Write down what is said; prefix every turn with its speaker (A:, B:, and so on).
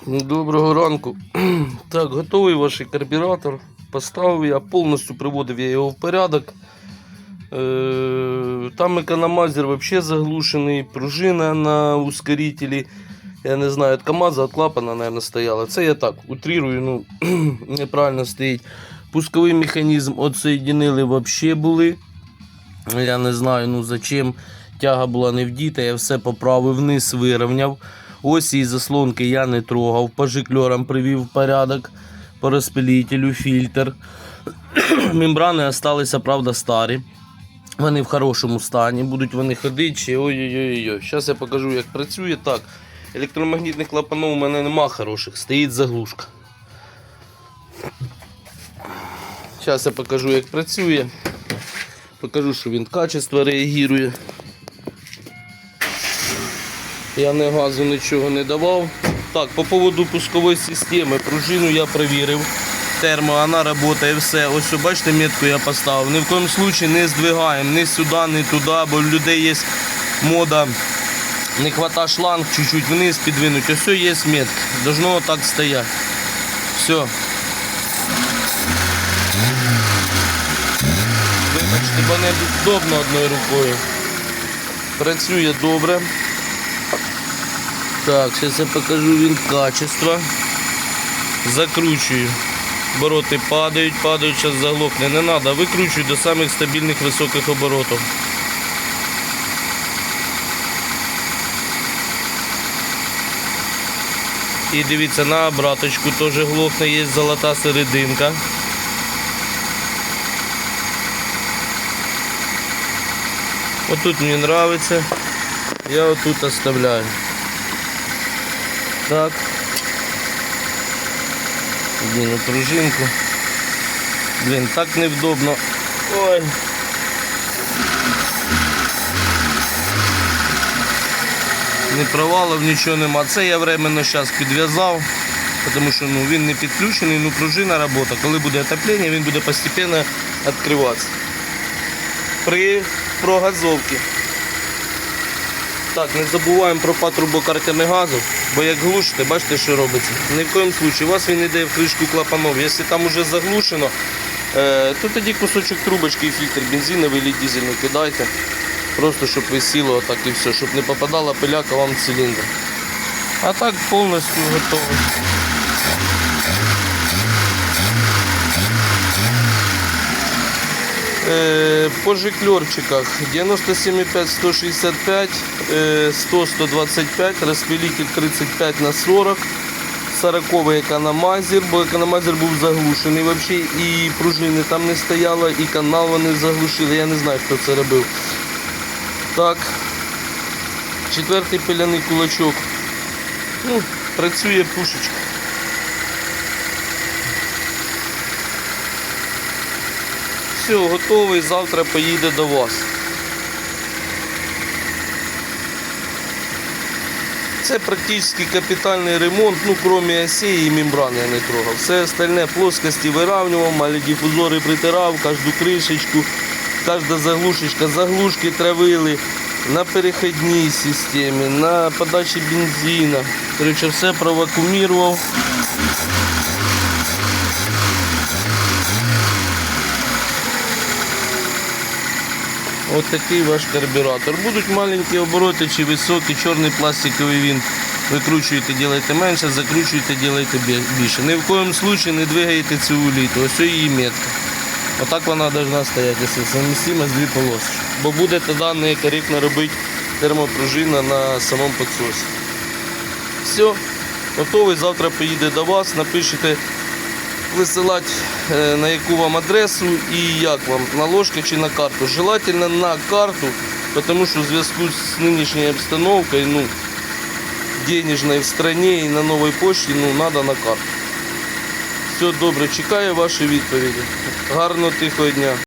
A: Доброго ранку. Так, готовий ваш карбюратор. Поставив я, повністю приводив я його в порядок. Е, Там економайзер взагалі заглушений, пружина на ускорителі. Я не знаю, від КАМАЗа, від клапана, мабуть, стояла. Це я так утрирую, ну неправильно стоїть. Пусковий механізм отсоєдинили взагалі були. Я не знаю, ну зачем. Тяга була не вдіта, я все поправив, вниз вирівняв. Ось і заслонки я не трогав. По жикльорам привів порядок, по розпилителю, фільтр. Мембрани залишилися, правда, старі. Вони в хорошому стані, будуть вони ходити. ще Ой-ой-ой. Зараз я покажу, як працює. Так, електромагнітних клапанів у мене нема хороших, стоїть заглушка. Зараз я покажу, як працює. Покажу, що він качество реагує. Я не газу нічого не давав. Так, по поводу пускової системи, пружину я перевірив. Термо, вона працює, все. Ось бачите, метку я поставив. Ні в коєму випадку не здвигаємо ні сюди, ні туди, бо в людей є мода. Не хвата шланг, чуть-чуть вниз підвинуть. Ось є метка. Должно так стояти. Все. Вибачте, бо не удобно одною рукою. Працює добре. Так, зараз я покажу він качество. Закручую. Обороти падають, падають, зараз заглохне. Не треба, викручую до самих стабільних високих оборотів. І дивіться, на обраточку теж глохне, є золота серединка. Отут мені подобається. Я отут оставляю. Так. Блін, пружинку. Блін, так невдобно. Ой. Не провалив, нічого нема. Це я временно зараз підв'язав, тому що ну, він не підключений, ну пружина робота. Коли буде отоплення, він буде постійно відкриватися. При прогазовці. Так, не забуваємо про патрубок картями газу, бо як глушите, бачите, що робиться. Ні в коєму випадку, у вас він йде в кришку клапанов. Якщо там вже заглушено, е, то тоді кусочок трубочки і фільтр бензиновий чи дізельний кидайте. Просто щоб висіло отак і все, щоб не попадала пиляка вам в циліндр. А так повністю готово. По жиклерчиках 97,5 165, е, 100 125, розпилитель 35 на 40, 40 економайзер, бо економайзер був заглушений взагалі, і пружини там не стояло, і канал вони заглушили. Я не знаю, хто це робив. Так, четвертий пиляний кулачок. Ну, працює пушечка. Все, готовий, завтра поїде до вас. Це практично капітальний ремонт, ну крім осей і мембрани я не трогав. Все остальне плоскості вирівнював, малі дифузори притирав, кожну кришечку, кожна заглушечка, заглушки травили на перехідній системі, на подачі бензина. Короче, все провакуумував. Ось такий ваш карбюратор. Будуть маленькі обороти чи високі, чорний пластиковий він. Викручуєте, ділайте менше, закручуєте, ділайте більше. Ні в коєму случаю не двигаєте цю уліту. Ось її метка. Отак вона повинна стояти, якщо совмістимо з дві полоски. Бо буде тоді некоректно робити термопружина на самому підсосі. Все, готовий. Завтра поїде до вас, напишете висилати е, на яку вам адресу і як вам, на ложки чи на карту. Желательно на карту, тому що в зв'язку з нинішньою обстановкою, ну, денежной в стране і на новій пошті, ну, треба на карту. Все добре, чекаю ваші відповіді. Гарного тихого дня.